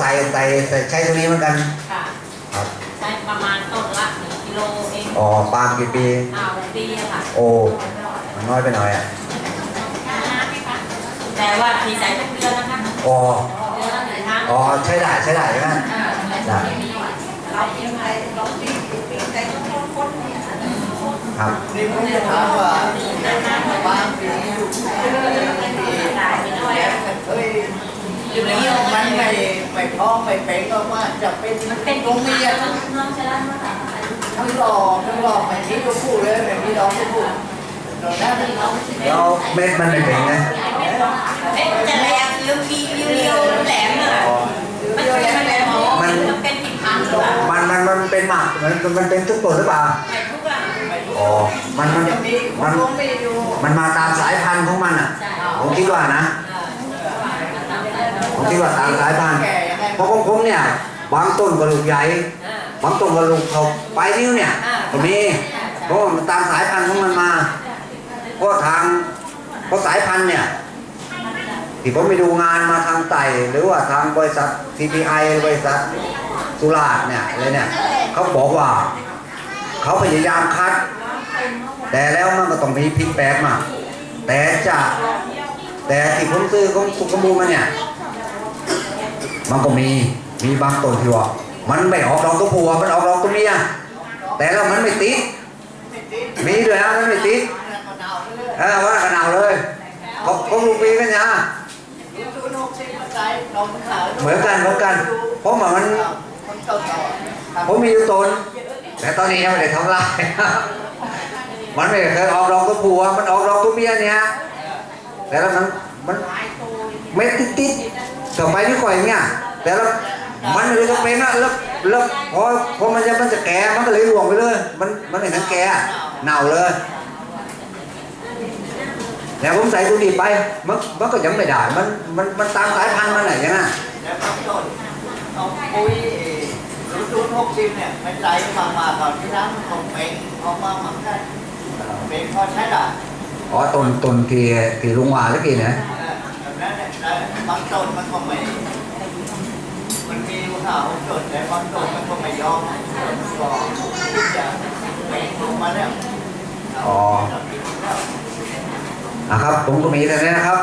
ใส่ใส่ใช้ตัวนี้เหมือนกัน ค่ะครับ ใช้ประมาณต้นละหนึ่งกิโลเองอ๋อปาล์มกี่ปีอ้าวดีอะค่ะโอ้มันน้อยไปหน่อยอะแต่ว่าทีใส่ทุกเดือนนะคะอ๋อเดือนละหนึ่งครั้งอ๋อใช้ได้ใช้ได้ใช่ไหมอ่าได้เราเองใส่เราปีปีใส่ทุกคนคนเนี่ยครับนี่ผมจะถามว่า นะคะ บางปีอยู่ ได้ไปด้วย เฮ้ย มันไม่ไม่ท้องไม่เป็นก็ว่าจะเป็นมันเป็นตรงนี้น้องน้องชะลัดมาค่ะทั้งหลอกทั้งหลอแบบนี้ก็พูดเลยแบบนี้เราก็พูดเราเม็ดมันไม่เป็นไงเอ๊ะจะแรงเรียวมีเรียวแหลมเลยมันเป็นมันแหลมมันเป็นผิดพันธุ์หรือเปล่ามันมันมันเป็นหมากมันมันเป็นทุกตัวหรือเปล่าไม่ทุกอะอ๋อมันมันจะมีมันมันมาตามสายพันธุ์ของมันอะผมคิดว่านะ ผมคิดว่าตามสายพันธุ์แก่ยังไงเพราะของผมเนี่ยบางต้นก็ลูกใหญ่อ่าบางต้นก็ลูกเขาปลายนิ้วเนี่ยก็มีเพราะว่ามันตามสายพันธุ์ของมันมาเพราะทางเพราะสายพันธุ์เนี่ยที่ผมไปดูงานมาทางไต่หรือว่าทางบริษัท TPI บริษัทสุราษฎร์เนี่ยอะไรเนี่ยเขาบอกว่า เขาพยายามคัด แต่แล้วมันก็ต้องมีพลิกแปลกมาแต่จะแต่ที่ผมซื้อของสุขมูลมาเนี่ย มันก็มีมีบางต้นที่ว่ามันไม่ออกดอกตัวผัวมันออกดอกตัวเมียแต่แล้วมันไม่ติดมีด้วยนะมันไม่ติดเออว่าขนาดเลยเขาเขาลูกปีกันเนี่ยเหมือนกันเหมือนกันเพราะว่ามันผมมีอยู่ตนแต่ตอนนี้ยังไม่ได้ทำลายมันไม่เคยออกดอกตัวผัวมันออกดอกตัวเมียเนี่ยแต่แล้วมันมันเม็ดติด ๆต่อไปที่ก่อยเนี่ยแต่แล้วมันเลยก็เป็นอะแล้วแล้วพอพอมันจะมันจะแก่มันก็เลยหลวงไปเลย มันมันไม่ทั้งแก่เน่าเลยแล้วผมใส่ตัวนี้ไปมันมันก็ยังไม่ได้มันมันมันตามสายพันธุ์มันไหนยังไงแล้วบางต้นเอาปุ๋ยศูนย์ศูนย์หกสิบเนี่ยไม่ใส่มามาก่อนที่น้ำมันคงเป็นออกมาหมักได้เป็นพอใช้ได้อ๋อต้นต้นที่ที่ลุงว่าตะกี้เนี่ย บางต้นมันก็ไม่ มันมีอยู่ห้าหกต้นแต่บางต้นมันก็ไม่ยอมก็ที่จะเป็นลงมาแล้วอ๋อนะครับ ผมก็มีแต่นี้นะครับ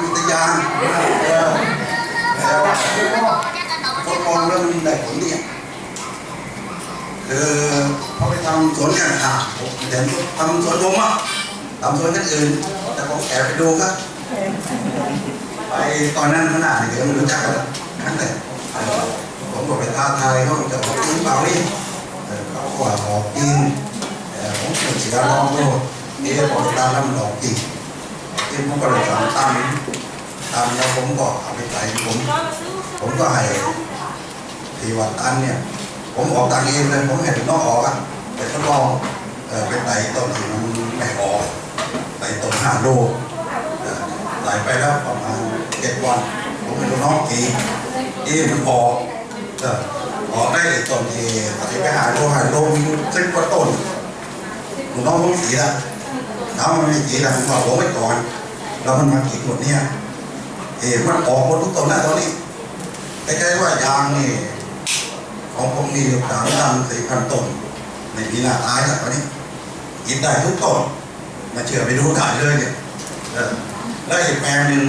อุทยานเออแล้วทดลองแล้วมันได้ผลดีคือเขาไปทำสวนกันอะผมเห็นทำสวนผมอะทำสวนกันอื่นแต่ ผมแอบไปดูครับ ไปตอนนั้นขนาดเดี๋ยวไม่รู้จักกันนั่นแหละเออผมก็ไปท้าทายเขาจะออกจริงเปล่านี่เขาก็ว่าออกจริงเออผมก็เสียลองดูเอ๊ะบอกตามแล้วมันออกจริงจริงผมก็เลยทำตามตามแล้วผมก็เอาไปใส่ผมผมก็ให้ทีวัดตันเนี่ย ผมออกตังเองเลยผมเห็นน้องออกอะไปทดลองไปไต่ต้นที่มันไม่ออกาโลไต่ไปแล้วประมาณเจ็ดวันผมเห็นน้องกีเอ๊ะมันออกออกได้ต้นที่ที่ไปหาโลหาโลมีสิบกว่าต้นลูน้องผมสีละถามมันไม่สีละผมบอกผมไว้ก่อน แล้วมันมากี่คนเนี่ยเอ๋มันออกหมดทุกต้นแล้วตอนนี้ใกล้ๆว่ายางนี่ของผมมีอยู่สามตันสี่พันต้นในปีหน้าตายแล้วตอนนี้กินได้ทุกต้น มาเชื่อไปดูได้เลยเนี่ยเออแล้วอีกแปลงหนึ่ง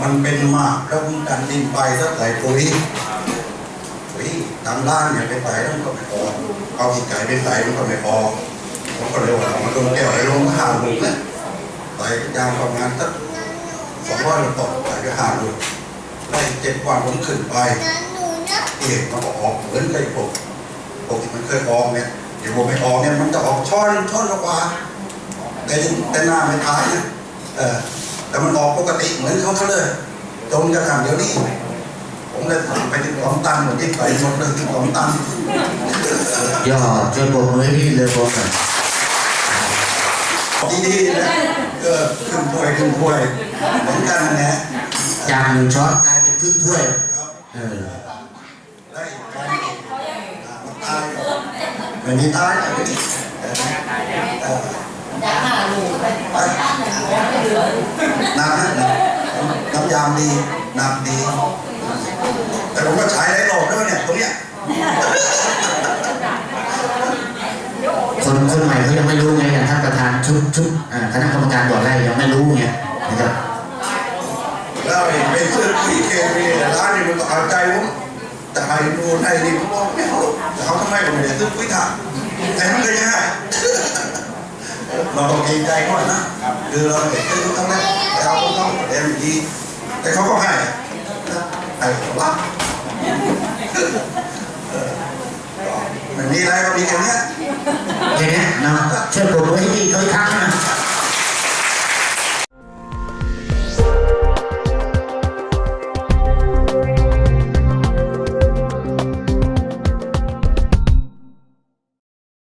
มันเป็นหมากแล้วผมดันดินไปแล้วใส่ปุ๋ยปุ๋ยตามล่างเนี่ยไปใส่แล้วมันก็ไม่ออกเอาขี้ไก่ไปใส่มันก็ไม่ออกผมก็เลยว่าเอามาลงแก้วไปลงข้างผมเนี่ยใส่ยางประมาณสักสองร้อยตกไปก็หาดูไล่เจ็ดวันผมขึ้นไปเอกมันก็ออกเหมือนไอ้ปกปกที่มันเคยออกเนี่ยเดี๋ยวผมไม่ออกเนี่ยมันจะออกช้อนช้อนละกว่า แต่แต่หน้าไม่ท้ายนะเออแต่มันออกปกติเหมือนเขาเขาเลยจนกระทั่งเดี๋ยวนี้ ผมเลยสั่งไปที่สองตันหมดที่ไปหมดเลยที่สองตันยอดจนปรบมือให้พี่เลยบอกกันดีๆนะเออขึ้นถ้วยขึ้นถ้วยเหมือนกันนะ จากหนึ่งช้อนกลายเป็นครึ่งถ้วยครับเออได้ได้ตายไม่มีตายไม่มี เออจะห้าลูกไปตั้งหนึ่งไม่เหลือนานนะน้ำยามดีน้ำดี แต่ผมก็ใช้ได้โหลดด้วยเนี่ยตรงเนี้ยคนคนใหม่เขายังไม่รู้ไงอย่างท่านประธานชุดชุดอ่าคณะกรรมการบ่อไร่ยังไม่รู้ไงนะครับแล้วไอ้ไปซื้อปุ๋ยเคมีในร้านนี่มันก็เอาใจผมแต่ไอ้นู่นไอ้นี่ผมบอกไม่เอาหรอกแต่เขาทำไมผมไม่ได้ซื้อปุ๋ยถังแต่มันก็ยังไง เราต้องเกรงใจเขานะคือเราเห็นซื้อทั้งนั้นแต่เราก็ต้องเอ็มดี แต่เขาก็ให้ให้รับไม่มีอะไรก็มีแค่เนี้ยแค่เนี้ยเนาะช่วยปรบมือใ